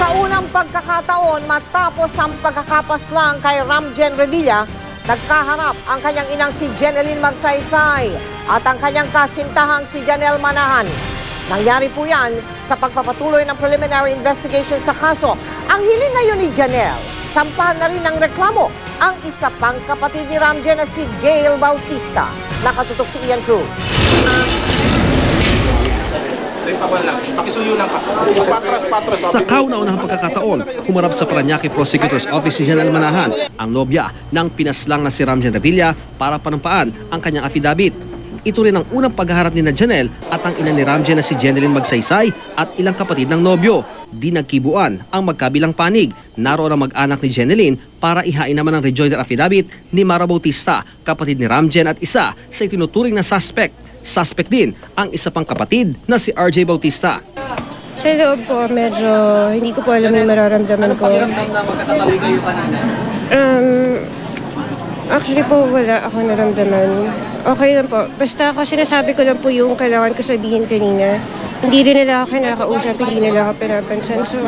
Sa unang pagkakataon, matapos ang pagkakapaslang kay Ramjen Revilla, nagkaharap ang kanyang inang si Jeneline Magsaysay at ang kanyang kasintahang si Janelle Manahan. Nangyari po yan sa pagpapatuloy ng preliminary investigation sa kaso. Ang hiling ngayon ni Janelle, sampahan na rin ng reklamo ang isa pang kapatid ni Ramjen na si Gail Bautista. Nakatutok si Ian Cruz. Sa kauna-unahang pagkakataon, humarap sa Paranaque Prosecutor's Office si Janelle Manahan, ang nobya ng pinaslang na si Ramjan Revilla para panumpaan ang kanyang affidavit. Ito rin ang unang paghaharap ni na Janelle at ang ina ni Ramjan na si Jeneline Magsaysay at ilang kapatid ng nobyo. Di nagkibuan ang magkabilang panig. Naroon ang mag-anak ni Jeneline para ihain naman ang rejoinder affidavit ni Mara Bautista, kapatid ni Ramjan at isa sa itinuturing na suspect. Suspect din ang isa pang kapatid na si RJ Bautista. Sa loob po, medyo hindi ko po alam yung mararamdaman ko. Um, actually po, wala ako naramdaman. Okay lang po. Basta ako sinasabi ko lang po yung kailangan ko sabihin kanina. Hindi rin nila ako kinakausap, hindi nila ako pinapansin. So,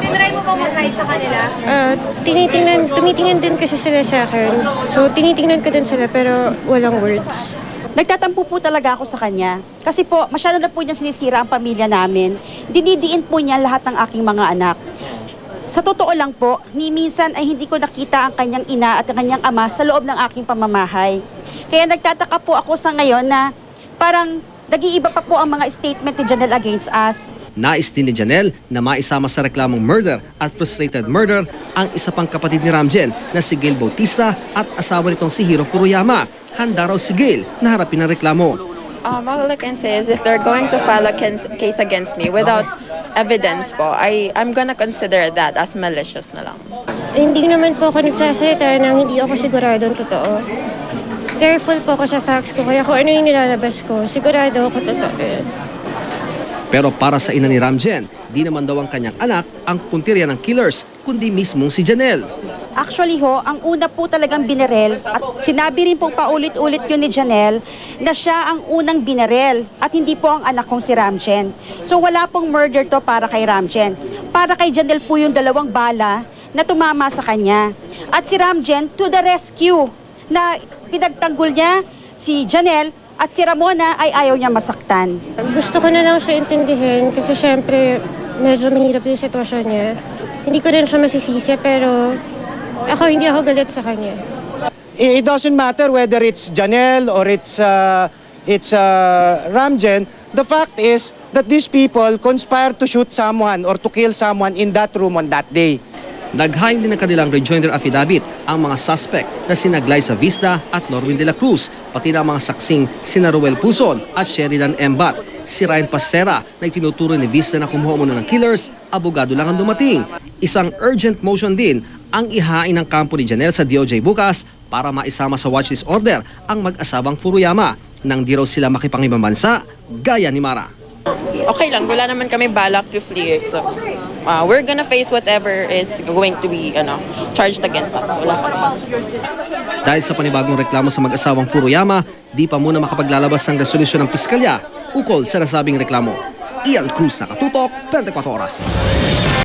Tinry mo bang mag-hi sa kanila? ah, tinitingnan, tumitingnan din kasi sila sa akin. So, tinitingnan ko din sila pero walang words. Nagtatampo po talaga ako sa kanya. Kasi po, masyado na po niya sinisira ang pamilya namin. Dinidiin po niya lahat ng aking mga anak. Sa totoo lang po, ni minsan ay hindi ko nakita ang kanyang ina at ang kanyang ama sa loob ng aking pamamahay. Kaya nagtataka po ako sa ngayon na parang nag-iiba pa po ang mga statement ni Janelle against us. Nais din ni Janelle na maisama sa reklamong murder at frustrated murder ang isa pang kapatid ni Ramjen na si Gail Bautista at asawa nitong si Hiro Furuyama. Handa raw si Gail na harapin ang reklamo. Um, all I can say is if they're going to file a case against me without evidence po, I, I'm gonna consider that as malicious na lang. Hindi naman po ako nagsasalita nang hindi ako siguradong totoo. Careful po ako sa facts ko, kaya kung ano yung nilalabas ko, sigurado ako totoo. Pero para sa ina ni Ramjen, di naman daw ang kanyang anak ang puntirya ng killers, kundi mismong si Janelle. Actually ho, ang una po talagang binerel at sinabi rin pong paulit-ulit yun ni Janelle na siya ang unang binerel at hindi po ang anak kong si Ramjen. So wala pong murder to para kay Ramjen. Para kay Janelle po yung dalawang bala na tumama sa kanya. At si Ramjen to the rescue na pinagtanggol niya si Janelle at si Ramona ay ayaw niya masaktan. Gusto ko na lang siya intindihin kasi syempre medyo mahirap yung sitwasyon niya. Hindi ko rin siya masisisi pero ako hindi ako galit sa kanya. it doesn't matter whether it's Janelle or it's uh, it's uh, Ramjen. The fact is that these people conspired to shoot someone or to kill someone in that room on that day. Naghain din ng kanilang rejoinder affidavit ang mga suspect na sina Glyza Vista at Norwin de la Cruz, pati na ang mga saksing sina Ruel Puson at Sheridan Embat. Si Ryan Pastera na itinuturo ni Vista na kumuha muna ng killers, abogado lang ang dumating. Isang urgent motion din ang ihain ng kampo ni Janelle sa DOJ bukas para maisama sa watchlist order ang mag-asabang Furuyama nang di raw sila makipangibang bansa gaya ni Mara. Okay lang, wala naman kami balak to flee. So, uh, we're gonna face whatever is going to be ano, charged against us. Wala. Dahil sa panibagong reklamo sa mag-asawang Furuyama, di pa muna makapaglalabas ng resolusyon ng piskalya ukol sa nasabing reklamo. Ian Cruz, Nakatutok, 24 Oras.